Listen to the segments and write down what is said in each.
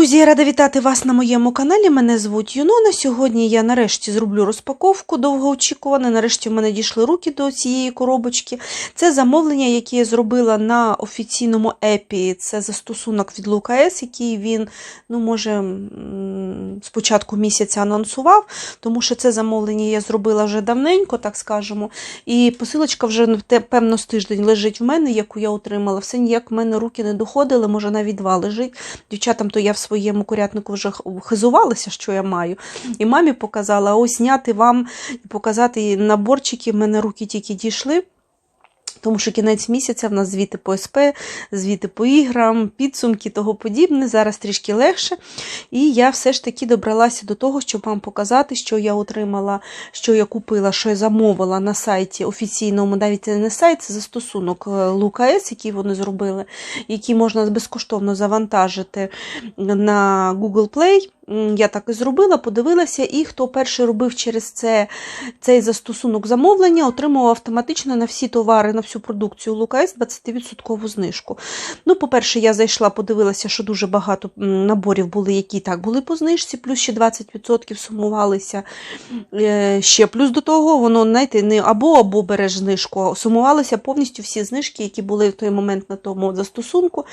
Друзі, я рада вітати вас на моєму каналі. Мене звуть Юнона. Сьогодні я нарешті зроблю розпаковку довгоочікуване. Нарешті в мене дійшли руки до цієї коробочки. Це замовлення, яке я зробила на офіційному епі. Це застосунок від ЛУКС, який він, ну, може, м, з початку місяця анонсував, тому що це замовлення я зробила вже давненько, так скажемо. І посилочка вже певно з тиждень лежить в мене, яку я отримала. Все ніяк в мене руки не доходили, може навіть два лежить. Дівчатам то я в своєму курятнику вже хизувалася, що я маю. І мамі показала, ось зняти вам і показати наборчики. В мене руки тільки дійшли. Тому що кінець місяця в нас звіти по СП, звіти по іграм, підсумки того подібне. Зараз трішки легше. І я все ж таки добралася до того, щоб вам показати, що я отримала, що я купила, що я замовила на сайті офіційному, навіть не сайт, це застосунок е, ЛУКС, який вони зробили, який можна безкоштовно завантажити на Google Play. Я так і зробила, подивилася, і хто перший робив через це, цей застосунок замовлення, отримував автоматично на всі товари, на всю продукцію ЛУКС 20% знижку. Ну, по-перше, я зайшла, подивилася, що дуже багато наборів були, які так були по знижці, плюс ще 20% сумувалися. Е, Ще плюс до того, воно, знаєте, не або або береш знижку, а сумувалися повністю всі знижки, які були в той момент на тому застосунку.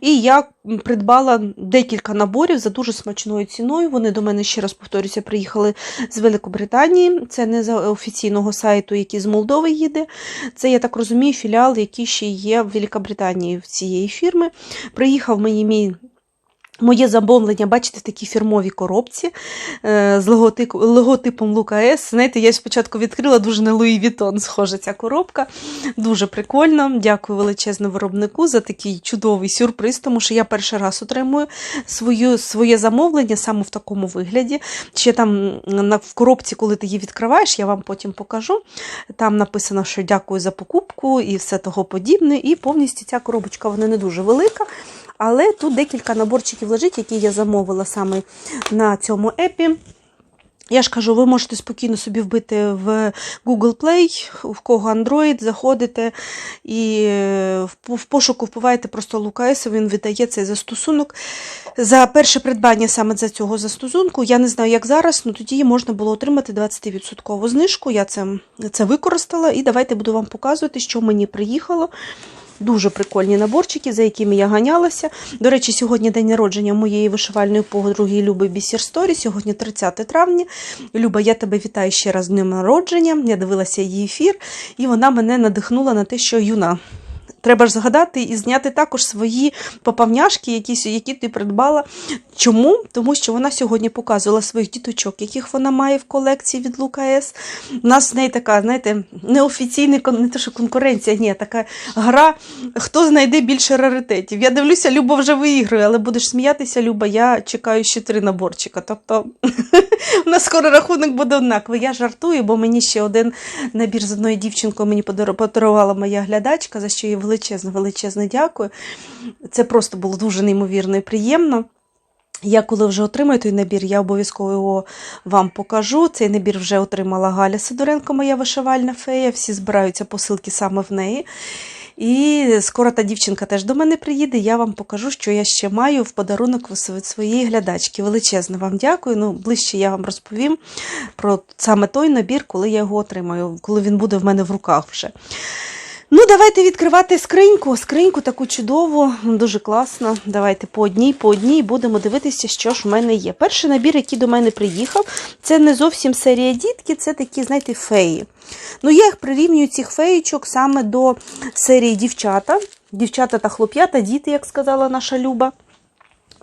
І я придбала декілька наборів за дуже смачною ціною. Вони до мене, ще раз повторюся, приїхали з Великобританії. Це не з офіційного сайту, який з Молдови їде. Це, я так розумію, філіал, який ще є в Великобританії в цієї фірми. Приїхав мені мій. Моє замовлення, бачите, в такій фірмовій коробці е, з логотип, логотипом Лука С. Знаєте, я спочатку відкрила дуже на Луї Вітон схожа ця коробка. Дуже прикольно. Дякую величезному виробнику за такий чудовий сюрприз, тому що я перший раз отримую свою, своє замовлення саме в такому вигляді. Ще там в коробці, коли ти її відкриваєш, я вам потім покажу. Там написано, що дякую за покупку і все того подібне. І повністю ця коробочка вона не дуже велика. Але тут декілька наборчиків лежить, які я замовила саме на цьому епі. Я ж кажу, ви можете спокійно собі вбити в Google Play, в кого Android, заходите і е, в пошуку вбиваєте просто Лукаесу, він видає цей застосунок. За перше придбання саме за цього застосунку, я не знаю, як зараз, але тоді можна було отримати 20% знижку. Я це, це використала і давайте буду вам показувати, що мені приїхало. Дуже прикольні наборчики, за якими я ганялася. До речі, сьогодні день народження моєї вишивальної подруги Люби Бісірсторі, Сьогодні 30 травня. Люба, я тебе вітаю ще раз з днем народження. Я дивилася її ефір, і вона мене надихнула на те, що юна. Треба ж згадати і зняти також свої поповняшки, які, які ти придбала. Чому? Тому що вона сьогодні показувала своїх діточок, яких вона має в колекції від Лука-С. У нас з нею така, знаєте, неофіційна не те, що конкуренція, ні, така гра, хто знайде більше раритетів. Я дивлюся, Люба вже виігрує, але будеш сміятися, Люба, я чекаю ще три наборчика. Тобто у нас скоро рахунок буде однаковий. Я жартую, бо мені ще один набір з одною дівчинкою мені подарувала моя глядачка, за що їй величезно, величезно дякую. Це просто було дуже неймовірно і приємно. Я коли вже отримаю той набір, я обов'язково його вам покажу. Цей набір вже отримала Галя Сидоренко, моя вишивальна фея. Всі збираються посилки саме в неї. І скоро та дівчинка теж до мене приїде. Я вам покажу, що я ще маю в подарунок від своєї глядачки. Величезно вам дякую. Ну, ближче я вам розповім про саме той набір, коли я його отримаю, коли він буде в мене в руках вже. Ну, давайте відкривати скриньку. Скриньку таку чудову, дуже класно. Давайте по одній, по одній будемо дивитися, що ж в мене є. Перший набір, який до мене приїхав, це не зовсім серія дітки, це такі, знаєте, феї. Ну, я їх прирівнюю цих феєчок саме до серії дівчата. Дівчата та хлоп'ята, діти, як сказала наша Люба.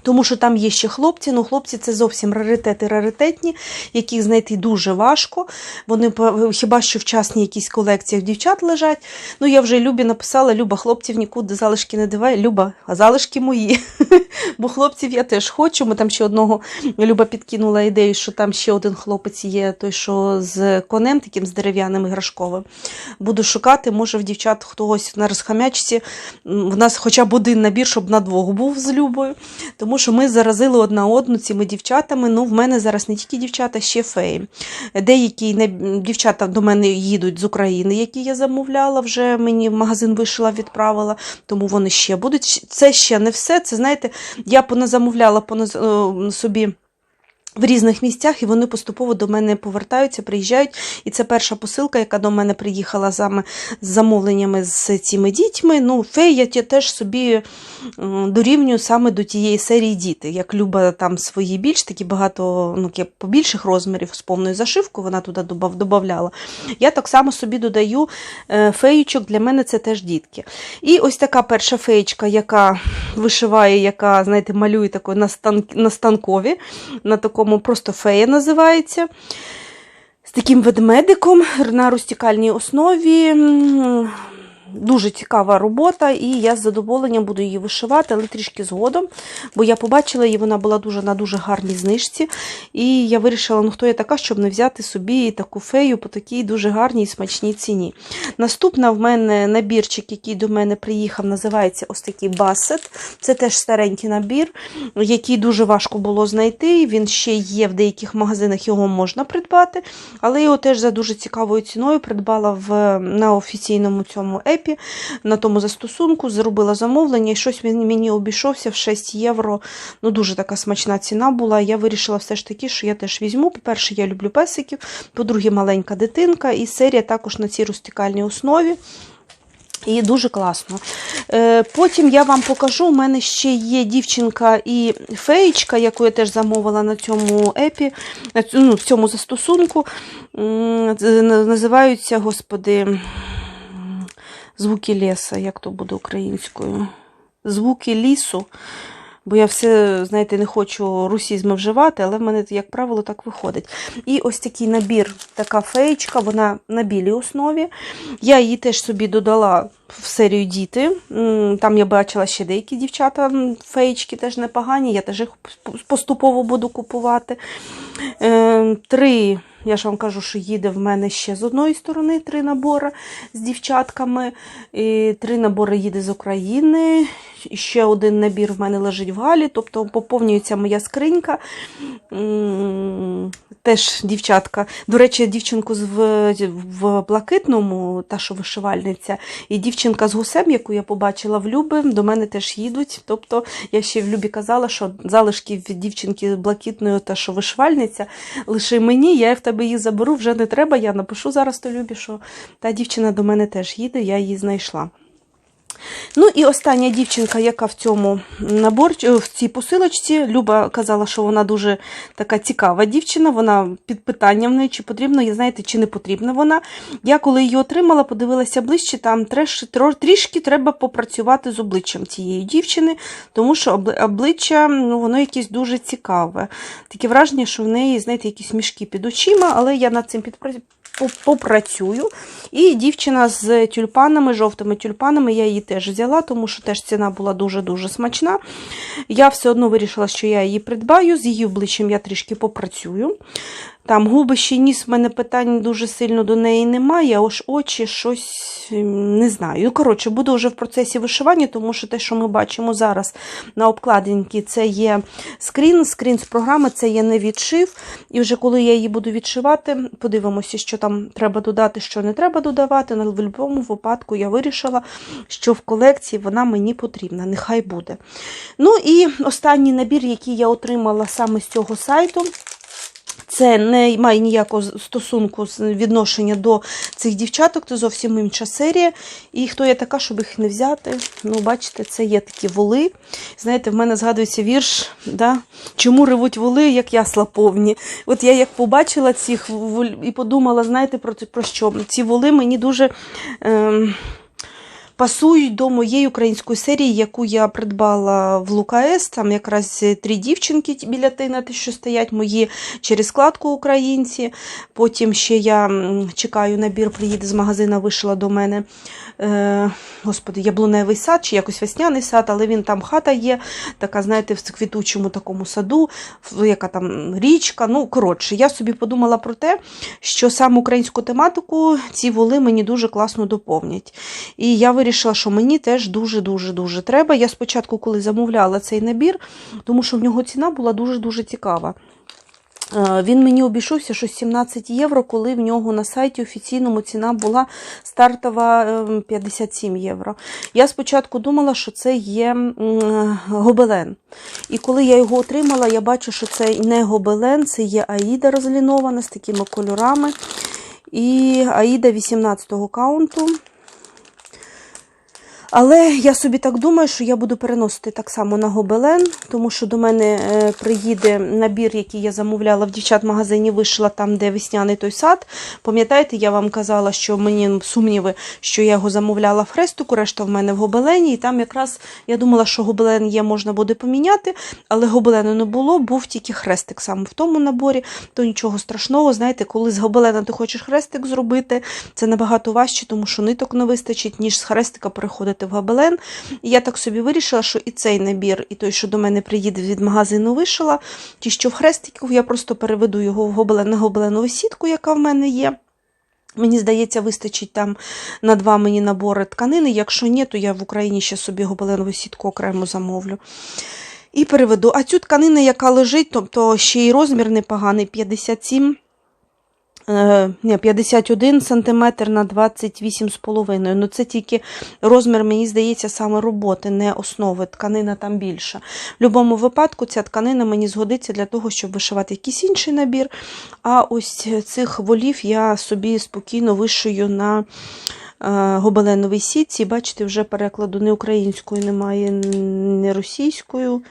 Тому що там є ще хлопці, ну хлопці це зовсім раритети раритетні, яких знайти дуже важко. Вони хіба що в частній якійсь колекціях дівчат лежать. Ну я вже Любі написала: Люба, хлопців нікуди залишки не дивай. Люба, а залишки мої. Бо хлопців я теж хочу. Ми там ще одного Люба підкинула ідею, що там ще один хлопець є, той, що з конем, таким з дерев'яним іграшковим. Буду шукати, може в дівчат хтось на розхамячці. В нас хоча б один набір, щоб на двох був з Любою. Тому тому що ми заразили одна одну цими дівчатами. Ну, в мене зараз не тільки дівчата, ще феї. Деякі не- дівчата до мене їдуть з України, які я замовляла, вже мені в магазин вийшла, відправила, тому вони ще будуть. Це ще не все. Це знаєте, я поназамовляла поназ... е, собі. В різних місцях і вони поступово до мене повертаються, приїжджають. І це перша посилка, яка до мене приїхала з замовленнями з цими дітьми. Ну, фей я теж собі дорівнюю саме до тієї серії діти. Як Люба там свої більш такі багато, ну побільших розмірів з повною зашивкою, вона туди додавала. Я так само собі додаю е, феєчок, для мене це теж дітки. І ось така перша феєчка, яка вишиває, яка, знаєте, малює такою на станкові, на такому просто фея називається. З таким ведмедиком на розтікальній основі. Дуже цікава робота, і я з задоволенням буду її вишивати, але трішки згодом, бо я побачила її, вона була дуже на дуже гарній знижці. І я вирішила, ну хто я така, щоб не взяти собі таку фею по такій дуже гарній і смачній ціні. Наступна в мене набірчик, який до мене приїхав, називається ось такий басет. Це теж старенький набір, який дуже важко було знайти. Він ще є в деяких магазинах, його можна придбати, але його теж за дуже цікавою ціною придбала в, на офіційному цьому епі, на тому застосунку, зробила замовлення, і щось він мені обійшовся в 6 євро. Ну, дуже така смачна ціна була. Я вирішила все ж таки, що я теж візьму. По-перше, я люблю песиків, по-друге, маленька дитинка, і серія також на цій розтікальній основі. І дуже класно. Е, Потім я вам покажу, у мене ще є дівчинка і феєчка, яку я теж замовила на цьому епі, ну, в цьому застосунку. Називаються, господи, звуки ліса, як то буде українською? Звуки лісу. Бо я все, знаєте, не хочу русізми вживати, але в мене, як правило, так виходить. І ось такий набір, така феєчка, вона на білій основі. Я її теж собі додала в серію діти. Там я бачила ще деякі дівчата, феєчки теж непогані, я теж їх поступово буду купувати. Е, Три, я ж вам кажу, що їде в мене ще з одної сторони три набори з дівчатками. І три набори їде з України. І ще один набір в мене лежить в Галі, тобто поповнюється моя скринька. Теж дівчатка. До речі, дівчинку в, в блакитному, та що вишивальниця, і дівчинка з гусем, яку я побачила в Люби, до мене теж їдуть. Тобто я ще в Любі казала, що залишки від дівчинки з блакитною, та що вишивальниця, лише мені, я в тебе її заберу, вже не треба. Я напишу зараз то Любі, що та дівчина до мене теж їде, я її знайшла. Ну і остання дівчинка, яка в цьому набор, в цій посилочці, Люба казала, що вона дуже така цікава дівчина, вона під питанням неї, чи потрібно, знаєте, чи не потрібна вона. Я коли її отримала, подивилася ближче, там треш, трішки треба попрацювати з обличчям цієї дівчини, тому що обличчя, ну, воно якесь дуже цікаве. Таке враження, що в неї, знаєте, якісь мішки під очима, але я над цим підпра- по- попрацюю. І дівчина з тюльпанами, жовтими тюльпанами, я її теж взяла, тому що теж ціна була дуже-дуже смачна. Я все одно вирішила, що я її придбаю, з її обличчям я трішки попрацюю. Там губи ще ніс, в мене питань дуже сильно до неї немає, а аж очі щось не знаю. Ну, коротше, буду вже в процесі вишивання, тому що те, що ми бачимо зараз на обкладинці, це є скрін, скрін з програми, це є не відшив. І вже коли я її буду відшивати, подивимося, що там треба додати, що не треба додавати. Але в будь-якому випадку я вирішила, що в колекції вона мені потрібна, нехай буде. Ну і останній набір, який я отримала саме з цього сайту. Це не має ніякого стосунку відношення до цих дівчаток, це зовсім інша серія. І хто я така, щоб їх не взяти? Ну, бачите, це є такі воли. Знаєте, в мене згадується вірш, да? чому ревуть воли, як ясла повні. От я як побачила цих і подумала, знаєте, про, про що? Ці воли мені дуже. Ем... Пасують до моєї української серії, яку я придбала в Лукаес. Там якраз три дівчинки біля тина, ті, що стоять мої через складку українці. Потім ще я чекаю набір, приїде з магазина, вийшла до мене. Е, господи, яблуневий сад чи якось весняний сад, але він там хата є, така, знаєте, в квітучому такому саду, яка там річка. Ну, коротше, я собі подумала про те, що саме українську тематику ці воли мені дуже класно доповнять. І я вирішила. Вирішила, що мені теж дуже-дуже дуже треба. Я спочатку, коли замовляла цей набір, тому що в нього ціна була дуже-дуже цікава. Е, Він мені обійшовся щось 17 євро, коли в нього на сайті офіційному ціна була стартова е, 57 євро. Я спочатку думала, що це є гобелен. І коли я його отримала, я бачу, що це не гобелен, це є Аїда розлінована з такими кольорами. І Аїда 18-го каунту. Але я собі так думаю, що я буду переносити так само на гобелен, тому що до мене е, приїде набір, який я замовляла в дівчат-магазині, вишила там, де весняний той сад. Пам'ятаєте, я вам казала, що мені сумніви, що я його замовляла в хрестику, решта в мене в гобелені. І там якраз я думала, що гобелен є, можна буде поміняти, але гобелену не було, був тільки хрестик саме в тому наборі, то нічого страшного. Знаєте, коли з гобелена ти хочеш хрестик зробити, це набагато важче, тому що ниток не вистачить, ніж з хрестика переходити в гобелен. І я так собі вирішила, що і цей набір, і той, що до мене приїде від магазину вишила, ті, що в хрестику, я просто переведу його в гобелен на гобеленову сітку, яка в мене є. Мені здається, вистачить там на два мені набори тканини. Якщо ні, то я в Україні ще собі гобеленову сітку окремо замовлю. І переведу. А цю тканину, яка лежить, тобто ще й розмір непоганий 57. Е, ні, 51 см на 28,5. Ну, це тільки розмір, мені здається, саме роботи, не основи. Тканина там більша. В будь-якому випадку ця тканина мені згодиться для того, щоб вишивати якийсь інший набір. А ось цих волів я собі спокійно вишию на е, гобеленовій сітці. Бачите, вже перекладу не українською немає, не російською.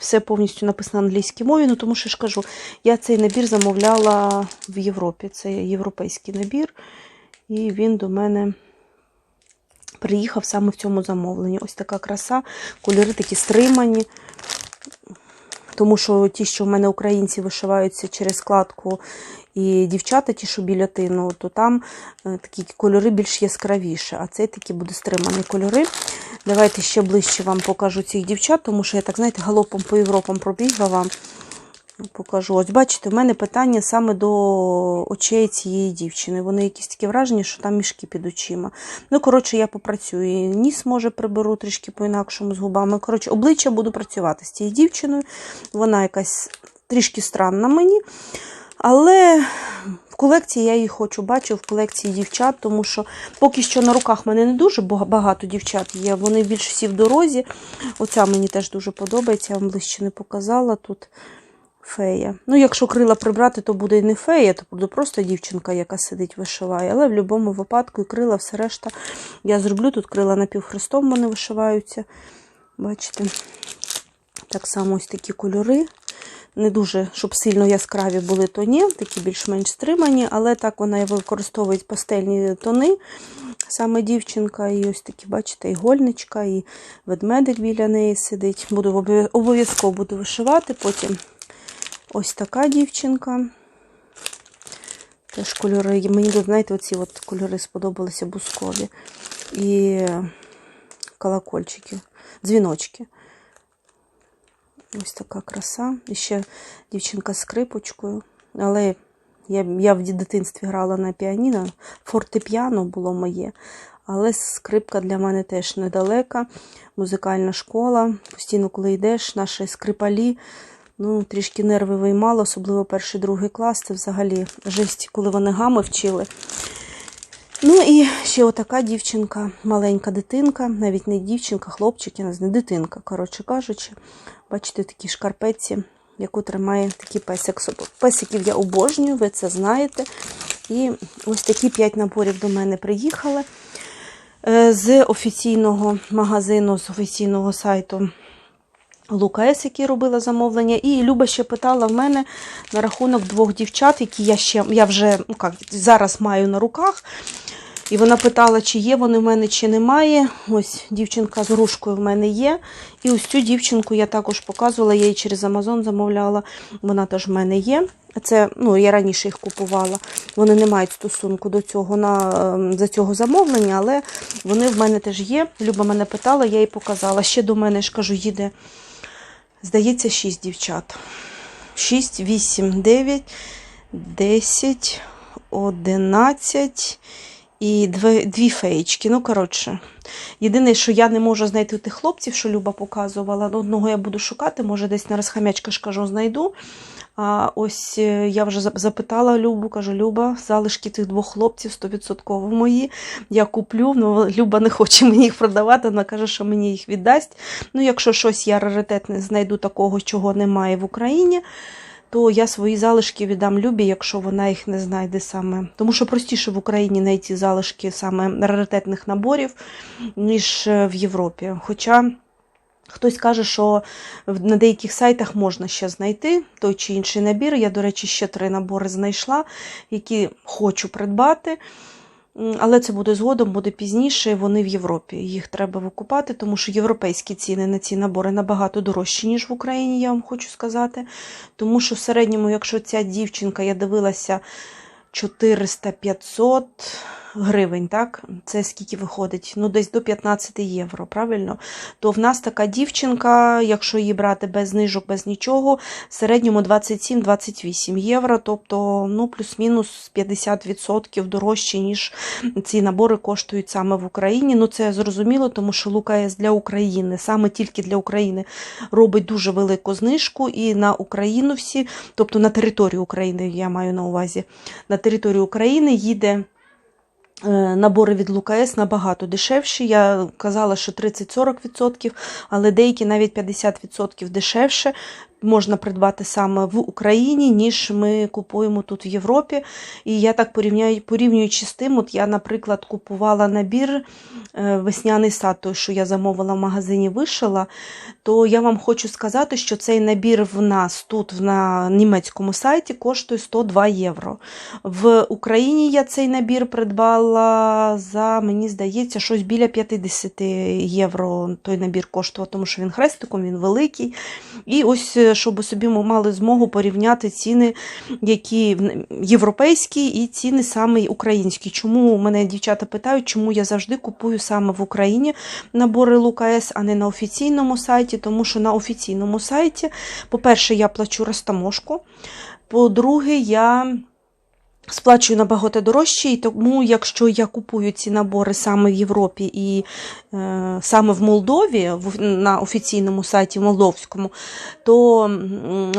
Все повністю написано на англійській мові, ну тому що ж кажу, я цей набір замовляла в Європі. Це європейський набір, і він до мене приїхав саме в цьому замовленні. Ось така краса, кольори такі стримані. Тому що ті, що в мене українці вишиваються через складку, і дівчата, ті, що біля тину, то там е, такі кольори більш яскравіші, а цей такі буде стримані кольори. Давайте ще ближче вам покажу цих дівчат, тому що я так, знаєте, галопом по Європам пробігла вам. Покажу. Ось бачите, в мене питання саме до очей цієї дівчини. Вони якісь такі враження, що там мішки під очима. Ну, коротше, я попрацюю. Ніс, може, приберу трішки по-інакшому з губами. Коротше, обличчя буду працювати з цією дівчиною. Вона якась трішки странна мені. Але в колекції я її хочу, бачу в колекції дівчат, тому що поки що на руках в мене не дуже багато дівчат є. Вони більш всі в дорозі. Оця мені теж дуже подобається, я вам ближче не показала тут фея. Ну, якщо крила прибрати, то буде і не фея, то буде просто дівчинка, яка сидить, вишиває. Але в будь-якому випадку і крила, все решта я зроблю. Тут крила напівхрестом вони вишиваються. Бачите? Так само ось такі кольори. Не дуже, щоб сильно яскраві були тоні, такі більш-менш стримані, але так вона використовує пастельні тони. Саме дівчинка, і ось такі, бачите, і гольничка, і ведмедик біля неї сидить. Буду обов'язково буду вишивати. Потім ось така дівчинка. Теж кольори. Мені, знаєте, оці от кольори сподобалися бускові. І колокольчики, дзвіночки. Ось така краса. І ще дівчинка з скрипочкою. Але я я в дитинстві грала на піаніно, фортепіано було моє. Але скрипка для мене теж недалека. Музикальна школа. Постійно, коли йдеш, наші скрипалі, ну, трішки нерви виймало, особливо перший другий клас. Це взагалі жесть, коли вони гами вчили. Ну і ще отака дівчинка, маленька дитинка, навіть не дівчинка, хлопчик, я не дитинка, коротше кажучи. Бачите, такі шкарпетці, яку тримає такий песик. Песиків я обожнюю, ви це знаєте. І ось такі 5 наборів до мене приїхали з офіційного магазину, з офіційного сайту Лукаес, який робила замовлення. І Люба ще питала в мене на рахунок двох дівчат, які я ще я вже ну, як, зараз маю на руках. І вона питала, чи є вони в мене, чи немає. Ось дівчинка з грушкою в мене є. І ось цю дівчинку я також показувала, я її через Амазон замовляла. Вона теж в мене є. Це, ну, Я раніше їх купувала. Вони не мають стосунку до цього на, за цього замовлення, але вони в мене теж є. Люба мене питала, я їй показала. Ще до мене ж кажу, їде, здається, 6 дівчат. 6, 8, 9, 10, 11 і дві, дві феєчки. Ну, коротше, єдине, що я не можу знайти тих хлопців, що Люба показувала. Одного я буду шукати, може, десь на розхамячка кажу, знайду. А ось е, я вже запитала Любу, кажу, Люба, залишки тих двох хлопців 100% мої. Я куплю, ну Люба не хоче мені їх продавати, вона каже, що мені їх віддасть. Ну, якщо щось я раритетне знайду такого, чого немає в Україні, то я свої залишки віддам Любі, якщо вона їх не знайде саме. Тому що простіше в Україні знайти залишки саме раритетних наборів, ніж е, в Європі. Хоча. Хтось каже, що на деяких сайтах можна ще знайти той чи інший набір. Я, до речі, ще три набори знайшла, які хочу придбати. Але це буде згодом, буде пізніше. Вони в Європі. Їх треба викупати, тому що європейські ціни на ці набори набагато дорожчі, ніж в Україні, я вам хочу сказати. Тому що в середньому, якщо ця дівчинка, я дивилася 400-500 гривень, так? Це скільки виходить? Ну, десь до 15 євро, правильно? То в нас така дівчинка, якщо її брати без знижок, без нічого, в середньому 27-28 євро, тобто ну, плюс-мінус 50% дорожче, ніж ці набори коштують саме в Україні. Ну, це зрозуміло, тому що Лукаєс для України, саме тільки для України, робить дуже велику знижку і на Україну всі, тобто на територію України, я маю на увазі, на територію України їде. Е, Набори від Лукаес набагато дешевші. Я казала, що 30-40%, але деякі навіть 50% дешевше можна придбати саме в Україні, ніж ми купуємо тут в Європі. І я так порівняю, порівнюючи з тим, от я, наприклад, купувала набір е, весняний сад, той, що я замовила в магазині вишила, то я вам хочу сказати, що цей набір в нас тут на німецькому сайті коштує 102 євро. В Україні я цей набір придбала за, мені здається, щось біля 50 євро той набір коштував, тому що він хрестиком, він великий. І ось, е, щоб собі ми мали змогу порівняти ціни, які європейські, і ціни саме українські. Чому мене дівчата питають, чому я завжди купую саме в Україні набори Лукас, а не на офіційному сайті, тому що на офіційному сайті, по-перше, я плачу розтаможку, по-друге, я. Сплачую набагато дорожче, і тому, якщо я купую ці набори саме в Європі і е, саме в Молдові, в, на офіційному сайті молдовському, то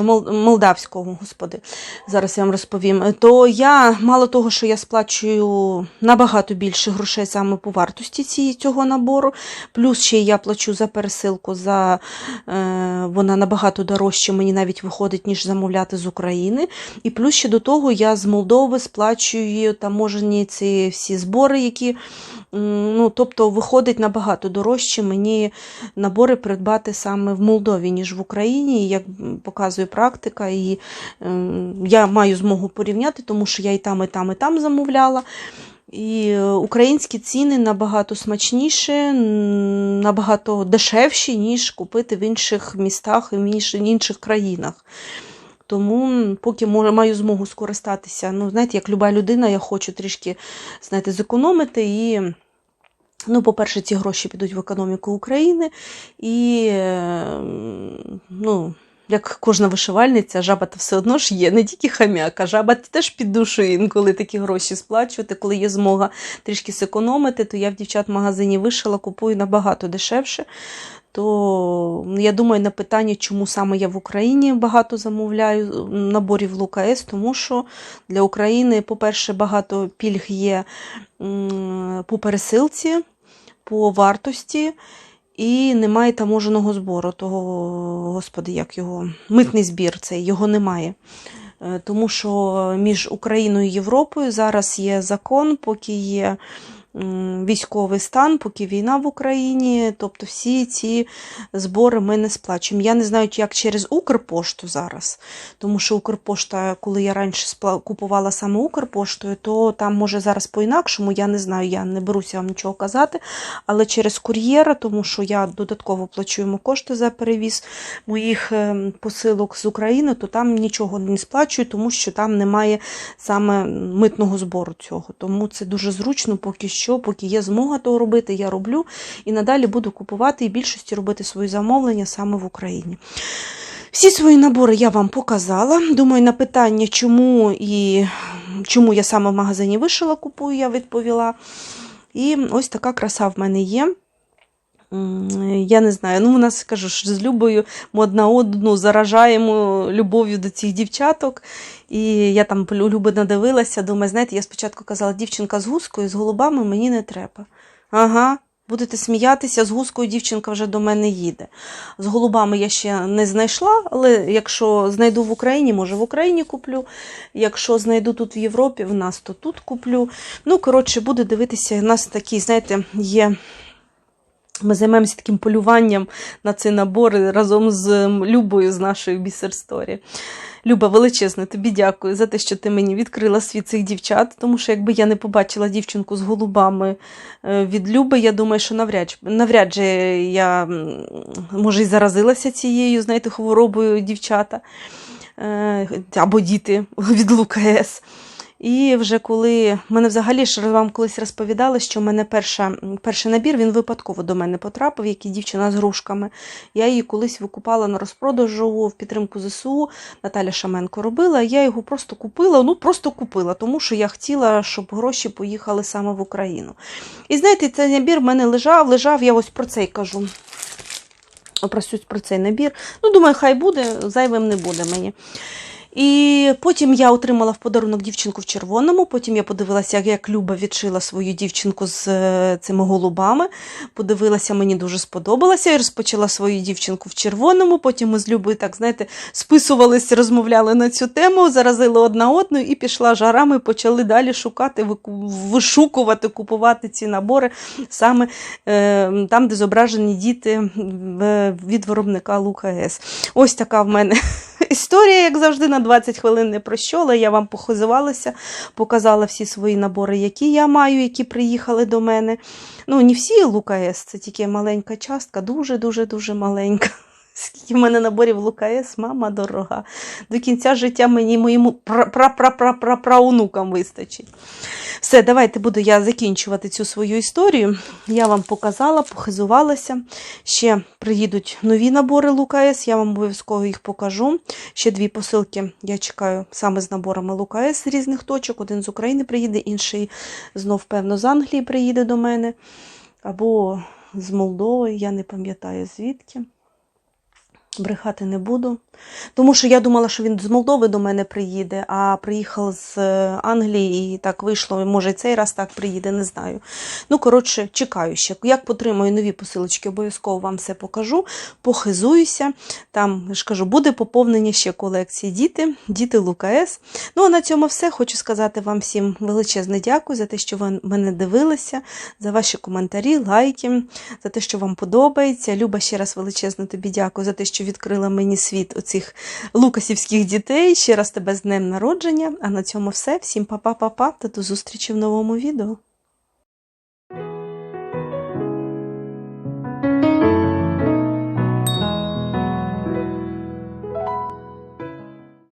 мол, молдавського, господи, зараз я вам розповім, то я мало того, що я сплачую набагато більше грошей саме по вартості ці, цього набору, плюс ще я плачу за пересилку, за, е, вона набагато дорожче мені навіть виходить, ніж замовляти з України. І плюс ще до того я з Молдови сплачую таможені ці всі збори, які, ну, тобто, виходить набагато дорожче мені набори придбати саме в Молдові, ніж в Україні, як показує практика, і ем, я маю змогу порівняти, тому що я і там, і там, і там замовляла. І е, українські ціни набагато смачніші, набагато дешевші, ніж купити в інших містах і в інших країнах. Тому поки маю змогу скористатися, ну, знаєте, як люба людина, я хочу трішки знаєте, зекономити і. Ну, по-перше, ці гроші підуть в економіку України, і е, ну, як кожна вишивальниця, жаба то все одно ж є, не тільки хам'як, а жаба теж під душою інколи такі гроші сплачувати. Коли є змога трішки зекономити, то я в дівчат в магазині вишила, купую набагато дешевше. То я думаю, на питання, чому саме я в Україні багато замовляю наборів Лукаес, тому що для України, по-перше, багато пільг є по пересилці, по вартості, і немає таможеного збору, того, господи, як його, митний збір цей, його немає. Е, Тому що між Україною і Європою зараз є закон, поки є військовий стан, поки війна в Україні, тобто всі ці збори ми не сплачуємо. Я не знаю, як через Укрпошту зараз, тому що Укрпошта, коли я раніше купувала саме Укрпоштою, то там може зараз по-інакшому, я не знаю, я не беруся вам нічого казати, але через кур'єра, тому що я додатково плачу йому кошти за перевіз моїх ем, посилок з України, то там нічого не сплачую, тому що там немає саме митного збору цього. Тому це дуже зручно, поки що, поки є змога того робити, я роблю і надалі буду купувати і більшості робити свої замовлення саме в Україні. Всі свої набори я вам показала. Думаю, на питання, чому і чому я саме в магазині вишила купую, я відповіла. І ось така краса в мене є. Я не знаю, ну у нас кажу, що з Любою ми одна одну заражаємо любов'ю до цих дівчаток. І я там Люби надивилася, думаю, знаєте, я спочатку казала, дівчинка з гускою, з голубами мені не треба. Ага, будете сміятися, з гускою дівчинка вже до мене їде. З голубами я ще не знайшла, але якщо знайду в Україні, може в Україні куплю. Якщо знайду тут в Європі, в нас, то тут куплю. Ну, коротше, буду дивитися. У нас такі, знаєте, є. Ми займаємося таким полюванням на ці набори разом з Любою з нашої бісер Сторі. Люба, величезне, тобі дякую за те, що ти мені відкрила світ цих дівчат, тому що якби я не побачила дівчинку з голубами е, від Люби, я думаю, що навряд, навряд же я, може, і заразилася цією, знаєте, хворобою дівчата е, або діти від ЛУКС. І вже коли мене взагалі ж вам колись розповідали, що в мене перша, перший набір він випадково до мене потрапив, як і дівчина з грушками. Я її колись викупала на розпродажу в підтримку ЗСУ. Наталя Шаменко робила. Я його просто купила, ну просто купила, тому що я хотіла, щоб гроші поїхали саме в Україну. І знаєте, цей набір в мене лежав, лежав, я ось про це й кажу. Про, про цей набір. Ну, думаю, хай буде, зайвим не буде мені. І потім я отримала в подарунок дівчинку в червоному. Потім я подивилася, як, Люба відшила свою дівчинку з е, цими голубами. Подивилася, мені дуже сподобалося. І розпочала свою дівчинку в червоному. Потім ми з Любою, так знаєте, списувалися, розмовляли на цю тему, заразили одна одну і пішла жарами, почали далі шукати, вишукувати, купувати ці набори саме е, там, де зображені діти від виробника Лука-С. Ось така в мене історія, як завжди, на 20 хвилин не прощола. Я вам похизувалася, показала всі свої набори, які я маю, які приїхали до мене. Ну, не всі Лука-С, це тільки маленька частка, дуже-дуже дуже маленька. Скільки в мене наборів Лука-С, мама дорога. До кінця життя мені моєму пра-пра-пра-пра-праунукам вистачить. Все, давайте буду я закінчувати цю свою історію. Я вам показала, похизувалася. Ще приїдуть нові набори Лука-С, я вам обов'язково їх покажу. Ще дві посилки я чекаю саме з наборами Лука-С з різних точок. Один з України приїде, інший знов, певно, з Англії приїде до мене. Або з Молдови, я не пам'ятаю звідки. Брехати не буду. Тому що я думала, що він з Молдови до мене приїде, а приїхав з е, Англії і так вийшло. Може, цей раз так приїде, не знаю. Ну, коротше, чекаю ще. Як потримаю нові посилочки, обов'язково вам все покажу, похизуюся. Там, ж кажу, буде поповнення ще колекції діти, діти Лука-С. Ну, а на цьому все. Хочу сказати вам всім величезне дякую за те, що ви мене дивилися, за ваші коментарі, лайки, за те, що вам подобається. Люба, ще раз величезно тобі дякую за те, що відкрила мені світ оцих лукасівських дітей. Ще раз тебе з днем народження. А на цьому все. Всім па-па-па-па та до зустрічі в новому відео.